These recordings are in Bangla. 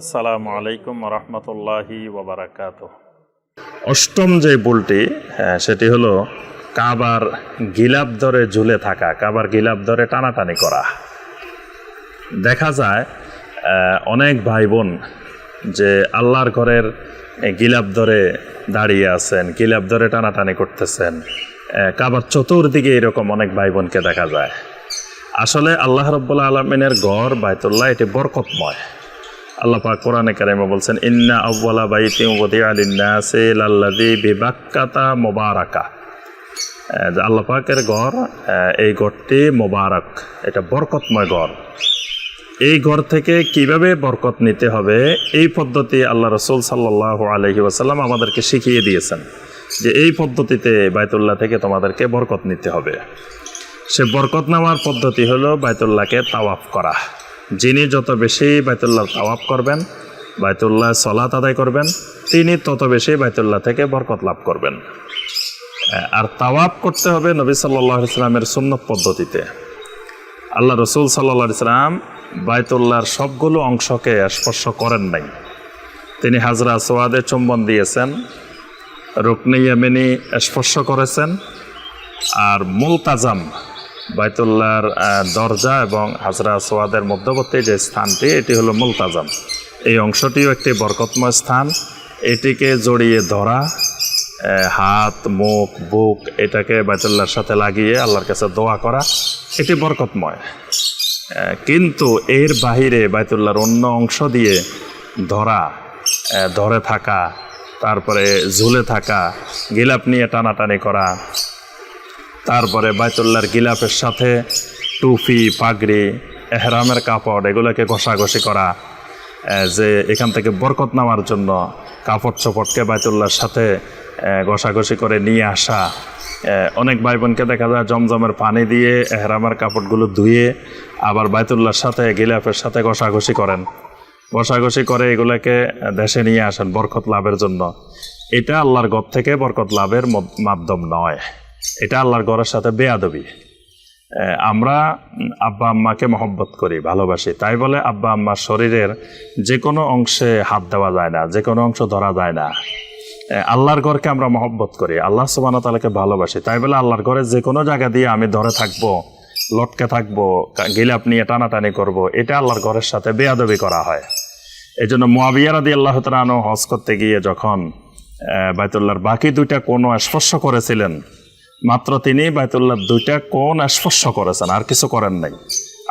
আসসালামু আলাইকুম রহমতুল্লাহি ওবরাকাত অষ্টম যে বুলটি হ্যাঁ, সেটি হলো কাবার গিলাপ ধরে ঝুলে থাকা কাবার গিলাপ ধরে টানাটানি করা। দেখা যায় অনেক ভাই বোন যে আল্লাহর ঘরের গিলাপ ধরে দাঁড়িয়ে আছেন গিলাপ ধরে টানাটানি করতেছেন। কাবার চতুর্দিকে এরকম অনেক ভাই বোনকে দেখা যায়। আসলে আল্লাহ রব্বুল্লা আলমিনের গড় বাইতুল্লাহ এটি বরকতময়। আল্লাহ কোরআনে কারিমে বলছেন, ইন্না আউ্বালা বাইতি বিবাক্কাতা মুবারাকা। আল্লাহ পাকের ঘর এই ঘরটি মোবারক, এটা বরকতময় ঘর। এই ঘর থেকে কীভাবে বরকত নিতে হবে, এই পদ্ধতি আল্লাহ রসুল সাল্লাহ আলহি ওয়াসাল্লাম আমাদেরকে শিখিয়ে দিয়েছেন যে এই পদ্ধতিতে বাইতুল্লাহ থেকে তোমাদেরকে বরকত নিতে হবে। সে বরকত নেওয়ার পদ্ধতি হলো বাইতুল্লাহকে তাওয়াফ করা। যিনি যত বেশি বাইতুল্লাহ তাওয়াব করবেন, বাইতুল্লাহ সলাত আদায় করবেন, তিনি তত বেশি বাইতুল্লাহ থেকে বরকত লাভ করবেন। আর তাওয়াফ করতে হবে নবী সাল্লাহ ইসলামের সুন্নত পদ্ধতিতে। আল্লাহ রসুল সাল্লা ইসলাম বাইতুল্লাহর সবগুলো অংশকে স্পর্শ করেন নাই। তিনি হাজরা সোয়াদে চুম্বন দিয়েছেন রুকনি ইয়ামিনী স্পর্শ করেছেন, আর মুলতাজাম বাইতুল্লাহর দরজা এবং হাজরা সোয়াদের মধ্যবর্তী যে স্থানটি, এটি হলো মুলতাজাম। এই অংশটিও একটি বরকতময় স্থান। এটিকে জড়িয়ে ধরা হাত, মুখ, বুক, এটাকে বাইতুল্লাহর সাথে লাগিয়ে আল্লাহর কাছে দোয়া করা এটি বরকতময়। কিন্তু এর বাহিরে বাইতুল্লাহর অন্য অংশ দিয়ে ধরা ধরে থাকা, তারপরে ঝুলে থাকা, গিলাপ নিয়ে টানাটানি করা তারপরে বাইতুল্লাহর গিলাফের সাথে টুপি, পাগড়ি, এহরামের কাপড়, এগুলোকে ঘষাঘষি করা যে এখান থেকে বরকত নেওয়ার জন্য কাপড় চোপড়কে বাইতুল্লাহর সাথে ঘষাঘষি করে নিয়ে আসা অনেক ভাই বোনকে দেখা যায় জমজমের পানি দিয়ে এহরামের কাপড়গুলো ধুয়ে আবার বাইতুল্লাহর সাথে, গিলাফের সাথে ঘষাঘষি করেন। ঘষাঘষি করে এগুলোকে দেশে নিয়ে আসেন বরকত লাভের জন্য। এটা আল্লাহর গড় থেকে বরকত লাভের মাধ্যম নয়। এটা আল্লাহর গড়ের সাথে বেয়াদবি। আমরা আব্বা আম্মাকে মহব্বত করি ভালোবাসি। তাই বলে আব্বা আম্মার শরীরের যে কোনো অংশে হাত দেওয়া যায় না যে কোনো অংশ ধরা যায় না। আল্লাহর ঘরকে আমরা মহব্বত করি আল্লাহ সুবান তালাকে ভালোবাসি। তাই বলে আল্লাহর ঘরে যে কোনো জায়গা দিয়ে আমি ধরে থাকব লটকে থাকব গিলাপ নিয়ে টানাটানি করব এটা আল্লাহর ঘরের সাথে বেয়াদবি করা হয়। এই জন্য মোয়াবিয়া রাদি আল্লাহ তালানো হজ করতে গিয়ে যখন আহ, বাইতুল্লাহর বাকি দুইটা কোণ স্পর্শ করেছিলেন মাত্র তিনি বাইতুল্লাহর দুইটা কোন স্পর্শ করেছেন? আর কিছু করেন নাই।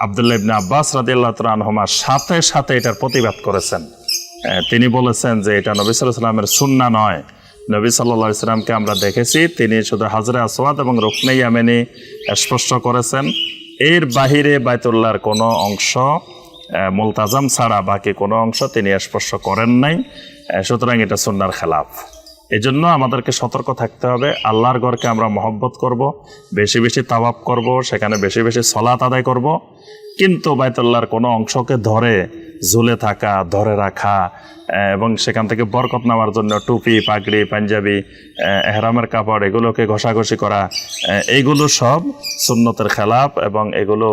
আবদুল্লাহ ইবনে আব্বাস রাদি আল্লাহ তালহমার সাথে সাথে এটার প্রতিবাদ করেছেন। তিনি বলেছেন যে এটা নবী সাল্লামের সুন্না নয়। নবী সাল্লাহ ইসলামকে আমরা দেখেছি, তিনি শুধু হাজরা আসওয়াদ এবং রুকনে ইয়ামেনি স্পর্শ করেছেন। এর বাহিরে বাইতুল্লাহর কোনো অংশ মুলতাজাম ছাড়া বাকি কোনো অংশ তিনি স্পর্শ করেন নাই। সুতরাং এটা সুন্নার খেলাফ। এই জন্য আমাদেরকে সতর্ক থাকতে হবে। আল্লাহর ঘরকে আমরা মহব্বত করব, বেশি বেশি তাওয়াব করব, সেখানে বেশি বেশি সলাত আদায় করব। কিন্তু বাইতুল্লাহর কোনো অংশকে ধরে, ঝুলে থাকা, ধরে রাখা এবং সেখান থেকে বরকত নেওয়ার জন্য টুপি, পাগড়ি, পাঞ্জাবি এহরামের কাপড়, এগুলোকে ঘষাঘষি করা এইগুলো সব সুন্নতের খেলাফ এবং এগুলো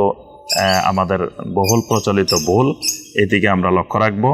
আমাদের বহুল প্রচলিত ভুল। এদিকে আমরা লক্ষ্য রাখব।